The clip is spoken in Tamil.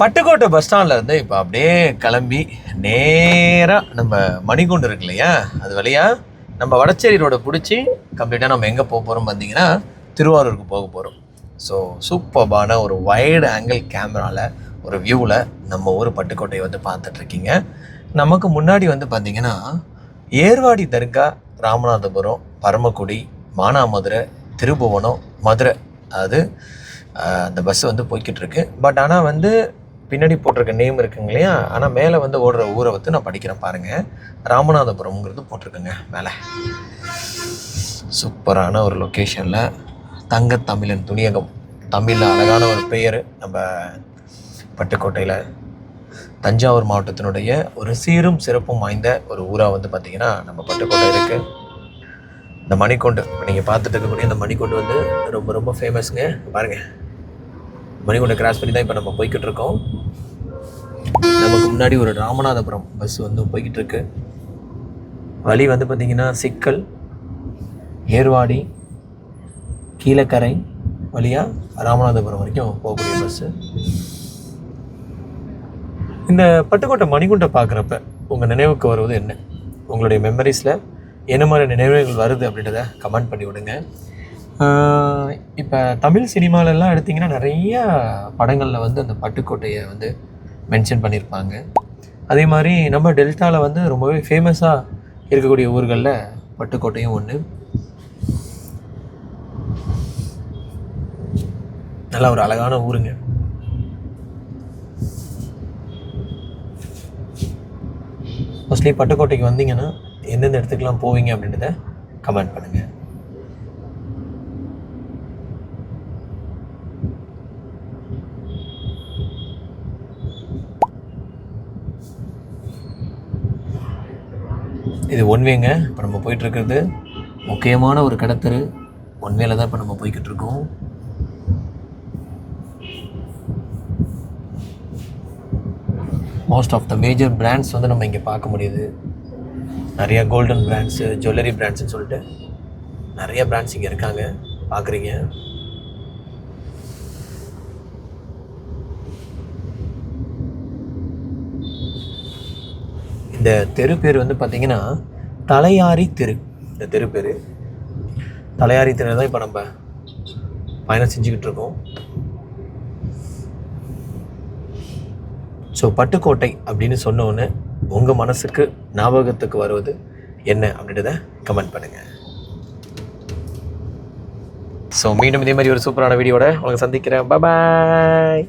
பட்டுக்கோட்டை பஸ் ஸ்டாண்ட்லேருந்து இப்போ அப்படியே கிளம்பி நேராக நம்ம மணிகுண்டு இருக்கு இல்லையா? அது வழியாக நம்ம வடச்சேரி ரோடை பிடிச்சி கம்ப்ளீட்டாக நம்ம எங்கே போக போகிறோம் பார்த்தீங்கன்னா திருவாரூருக்கு போக போகிறோம் ஸோ சூப்பர்பான ஒரு வைடு ஆங்கிள் கேமராவில் ஒரு வியூவில் நம்ம ஊர் பட்டுக்கோட்டையை வந்து பார்த்துட்ருக்கீங்க நமக்கு முன்னாடி வந்து பார்த்தீங்கன்னா ஏர்வாடி தர்கா ராமநாதபுரம் பரமக்குடி மானாமதுரை திருபுவனம் மதுரை அது அந்த பஸ் வந்து போய்கிட்டு இருக்கு. பட் ஆனால் வந்து பின்னாடி போட்டிருக்க நேம் இருக்குங்க இல்லையா? ஆனால் மேலே வந்து ஓடுற ஊரை வந்து நான் படிக்கிறேன் பாருங்கள் ராமநாதபுரம்ங்கிறது போட்டிருக்குங்க மேலே. சூப்பரான ஒரு லொக்கேஷனில் தங்கத்தமிழன் துணியகம். தமிழில் அழகான ஒரு பெயர். நம்ம பட்டுக்கோட்டையில் தஞ்சாவூர் மாவட்டத்தினுடைய ஒரு சீரும் சிறப்பும் வாய்ந்த ஒரு ஊராக வந்து பார்த்திங்கன்னா நம்ம பட்டுக்கோட்டை இருக்குது இந்த மணிக்கொண்டு நீங்கள் பார்த்துட்டு இருக்கக்கூடிய இந்த மணிக்கொண்டு வந்து ரொம்ப ரொம்ப ஃபேமஸ்ங்க பாருங்கள் மணிக்கொண்டை கிராஸ் பண்ணி தான் இப்போ நம்ம போய்கிட்டு இருக்கோம். நமக்கு முன்னாடி ஒரு ராமநாதபுரம் பஸ் வந்து போய்கிட்டு இருக்கு. வழி வந்து பார்த்திங்கன்னா சிக்கல் ஏர்வாடி கீழக்கரை வழியாக ராமநாதபுரம் வரைக்கும் போகக்கூடிய பஸ்ஸு இந்த பட்டுக்கோட்டை மணிகுண்டை பார்க்குறப்ப உங்கள் நினைவுக்கு வருவது என்ன? உங்களுடைய மெமரிஸில் என்ன மாதிரி நினைவுகள் வருது அப்படின்றத கமெண்ட் பண்ணி விடுங்க. இப்போ தமிழ் சினிமாலெல்லாம் எடுத்திங்கன்னா நிறைய படங்களில் வந்து அந்த பட்டுக்கோட்டையை வந்து மென்ஷன் பண்ணியிருப்பாங்க. அதே மாதிரி நம்ம டெல்டாவில் வந்து ரொம்பவே ஃபேமஸாக இருக்கக்கூடிய ஊர்களில் பட்டுக்கோட்டையும் ஒன்று நல்லா ஒரு அழகான ஊருங்க. மோஸ்ட்லி பட்டுக்கோட்டைக்கு வந்தீங்கன்னா எந்தெந்த இடத்துக்குலாம் போவீங்க அப்படின்றத கமெண்ட் பண்ணுங்கள் இது ஒன்வேங்க இப்போ நம்ம போயிட்டுருக்கிறது முக்கியமான ஒரு கடத்தரு ஒன்வேல தான் இப்போ நம்ம போய்கிட்டு இருக்கோம் most of the major brands வந்து நம்ம இங்கே பார்க்க முடியுது. நிறையா கோல்டன் பிராண்ட்ஸு ஜுவல்லரி பிராண்ட்ஸுன்னு சொல்லிட்டு நிறைய பிராண்ட்ஸ் இங்கே இருக்காங்க. பார்க்குறீங்க. இந்த தெரு பேர் வந்து பார்த்திங்கன்னா தலையாரி தெரு. இந்த தெரு பேர். தலையாரி தெரு தான் இப்போ நம்ம பயணம் செஞ்சுக்கிட்டு இருக்கோம். ஸோ பட்டுக்கோட்டை அப்படின்னு சொன்ன உங்கள் மனசுக்கு ஞாபகத்துக்கு வருவது என்ன அப்படின்றத கமெண்ட் பண்ணுங்கள் ஸோ மீண்டும் இதே மாதிரி ஒரு சூப்பரான வீடியோட உங்களுக்கு சந்திக்கிறேன். பாய்